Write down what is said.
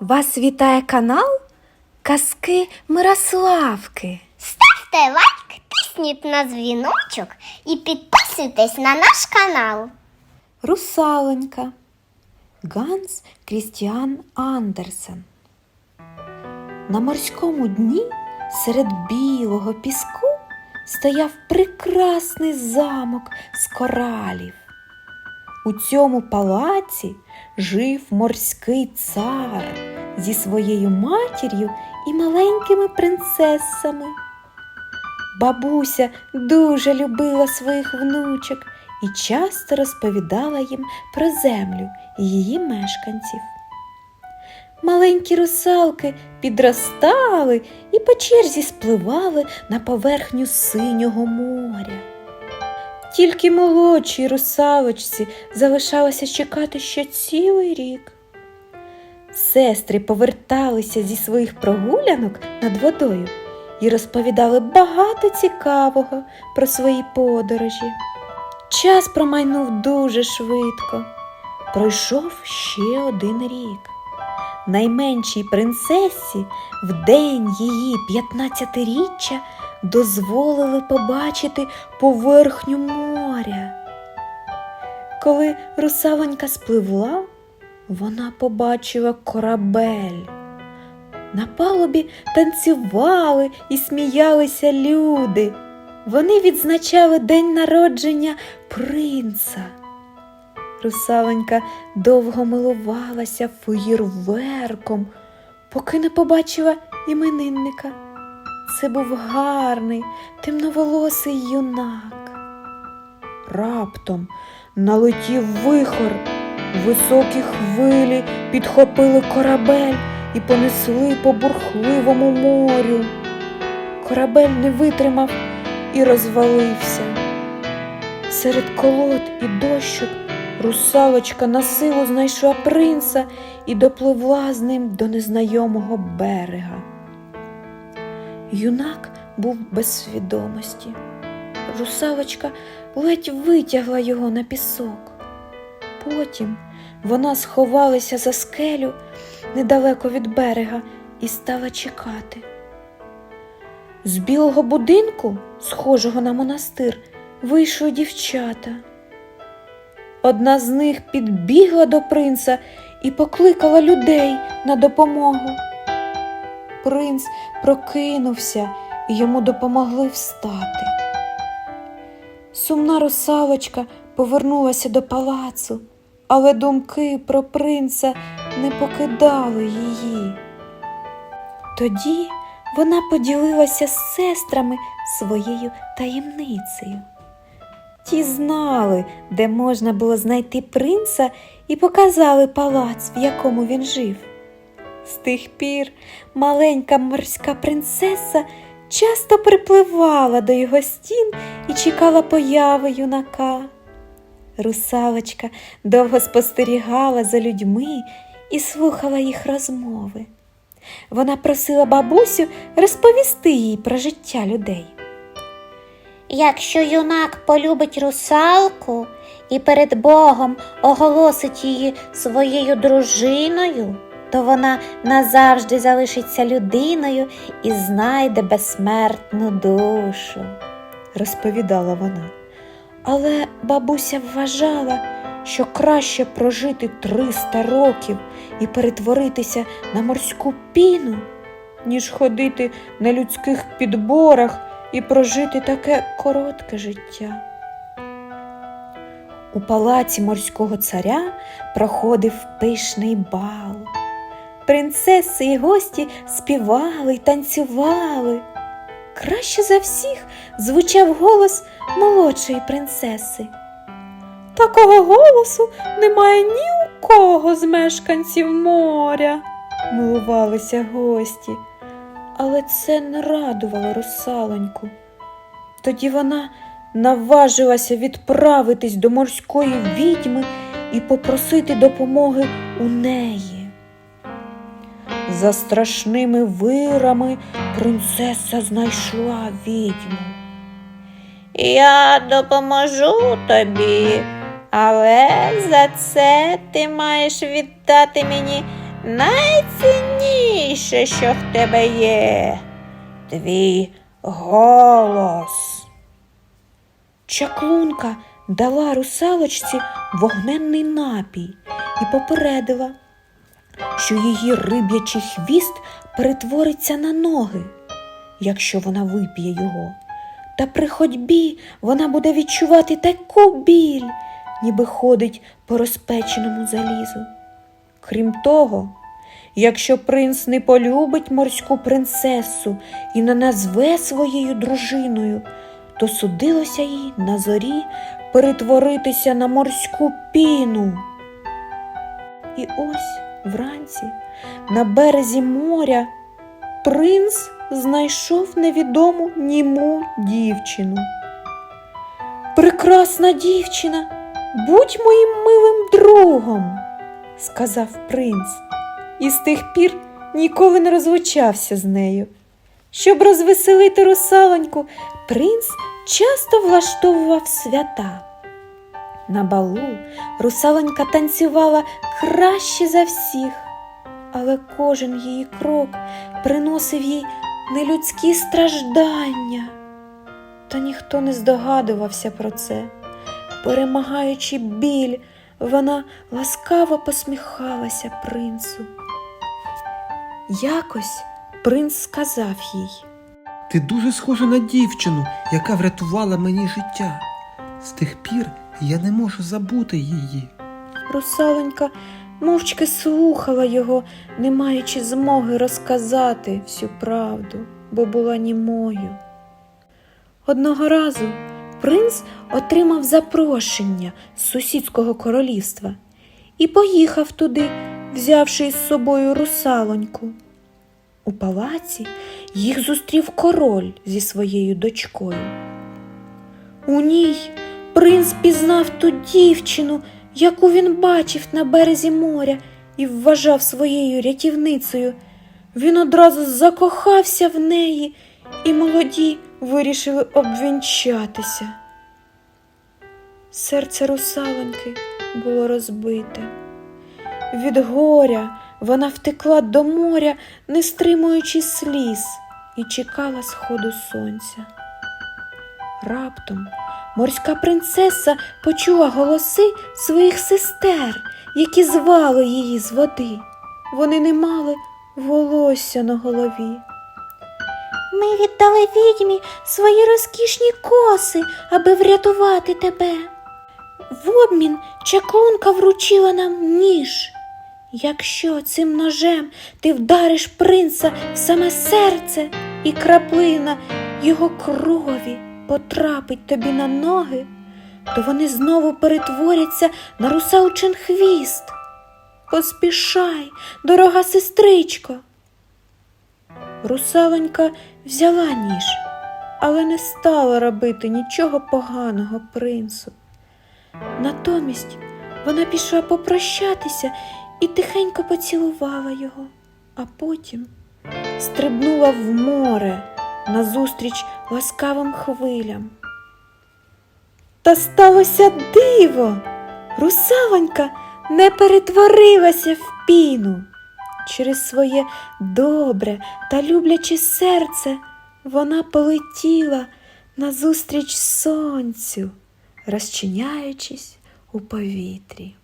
Вас вітає канал Казки Мирославки. Ставте лайк, тисніть на дзвіночок і підписуйтесь на наш канал. Русаленька Ганс Крістіан Андерсен. На морському дні серед білого піску стояв прекрасний замок з коралів. У цьому палаці жив морський цар зі своєю матір'ю і маленькими принцесами. Бабуся дуже любила своїх внучок і часто розповідала їм про землю і її мешканців. Маленькі русалки підростали і по черзі спливали на поверхню синього моря. Тільки молодшій русалочці залишалося чекати ще цілий рік. Сестри поверталися зі своїх прогулянок над водою і розповідали багато цікавого про свої подорожі. Час промайнув дуже швидко. Пройшов ще один рік. Найменшій принцесі в день її п'ятнадцятиріччя дозволили побачити поверхню моря. Коли русалонька спливла, вона побачила корабель. На палубі танцювали і сміялися люди. Вони відзначали день народження принца. Русаленька довго милувалася феєрверком, поки не побачила іменинника. Це був гарний, темноволосий юнак. Раптом налетів вихор, високі хвилі підхопили корабель і понесли по бурхливому морю. Корабель не витримав і розвалився. Серед колод і дощок русалочка на силу знайшла принца і допливла з ним до незнайомого берега. Юнак був без свідомості. Русалочка ледь витягла його на пісок. Потім вона сховалася за скелю недалеко від берега і стала чекати. З білого будинку, схожого на монастир, вийшли дівчата. Одна з них підбігла до принца і покликала людей на допомогу. Принц прокинувся і йому допомогли встати. Сумна русалочка повернулася до палацу, але думки про принца не покидали її. Тоді вона поділилася з сестрами своєю таємницею. Ті знали, де можна було знайти принца, і показали палац, в якому він жив. З тих пір маленька морська принцеса часто припливала до його стін і чекала появи юнака. Русалочка довго спостерігала за людьми і слухала їх розмови. Вона просила бабусю розповісти їй про життя людей. Якщо юнак полюбить русалку і перед Богом оголосить її своєю дружиною, то вона назавжди залишиться людиною і знайде безсмертну душу, розповідала вона. Але бабуся вважала, що краще прожити 300 років і перетворитися на морську піну, ніж ходити на людських підборах і прожити таке коротке життя. У палаці морського царя проходив пишний бал. Принцеси і гості співали й танцювали. Краще за всіх звучав голос молодшої принцеси. Такого голосу немає ні у кого з мешканців моря, милувалися гості, але це не радувало русалоньку. Тоді вона наважилася відправитись до морської відьми і попросити допомоги у неї. За страшними вирами принцеса знайшла відьму. Я допоможу тобі, але за це ти маєш віддати мені найцінніше, що в тебе є. Твій голос. Чаклунка дала русалочці вогненний напій і попередила, що її риб'ячий хвіст перетвориться на ноги, якщо вона вип'є його. Та при ходьбі вона буде відчувати таку біль, ніби ходить по розпеченому залізу. Крім того, якщо принц не полюбить морську принцесу і не назве своєю дружиною, то судилося їй на зорі перетворитися на морську піну. І ось вранці на березі моря принц знайшов невідому німу дівчину. Прекрасна дівчина, будь моїм милим другом, сказав принц, і з тих пір ніколи не розлучався з нею. Щоб розвеселити русалоньку, принц часто влаштовував свята. На балу русалонька танцювала краще за всіх, але кожен її крок приносив їй нелюдські страждання. Та ніхто не здогадувався про це. Перемагаючи біль, вона ласкаво посміхалася принцу. Якось принц сказав їй. Ти дуже схожа на дівчину, яка врятувала мені життя. З тих пір я не можу забути її. Русалонька мовчки слухала його, не маючи змоги розказати всю правду, бо була німою. Одного разу принц отримав запрошення з сусідського королівства і поїхав туди, взявши із собою русалоньку. У палаці їх зустрів король зі своєю дочкою. У ній принц пізнав ту дівчину, яку він бачив на березі моря і вважав своєю рятівницею. Він одразу закохався в неї, і молоді вирішили обвінчатися. Серце русалоньки було розбите. Від горя вона втекла до моря, не стримуючи сліз, і чекала сходу сонця. Раптом морська принцеса почула голоси своїх сестер, які звали її з води. Вони не мали волосся на голові. Ми віддали відьмі свої розкішні коси, аби врятувати тебе. В обмін чаклунка вручила нам ніж. Якщо цим ножем ти вдариш принца в саме серце, і краплина його крові потрапить тобі на ноги, то вони знову перетворяться на русалчин хвіст. Поспішай, дорога сестричко. Русалонька взяла ніж, але не стала робити нічого поганого принцу. Натомість вона пішла попрощатися і тихенько поцілувала його, а потім стрибнула в море назустріч ласкавим хвилям. Та сталося диво. Русалонька не перетворилася в піну. Через своє добре та любляче серце вона полетіла назустріч сонцю, розчиняючись у повітрі.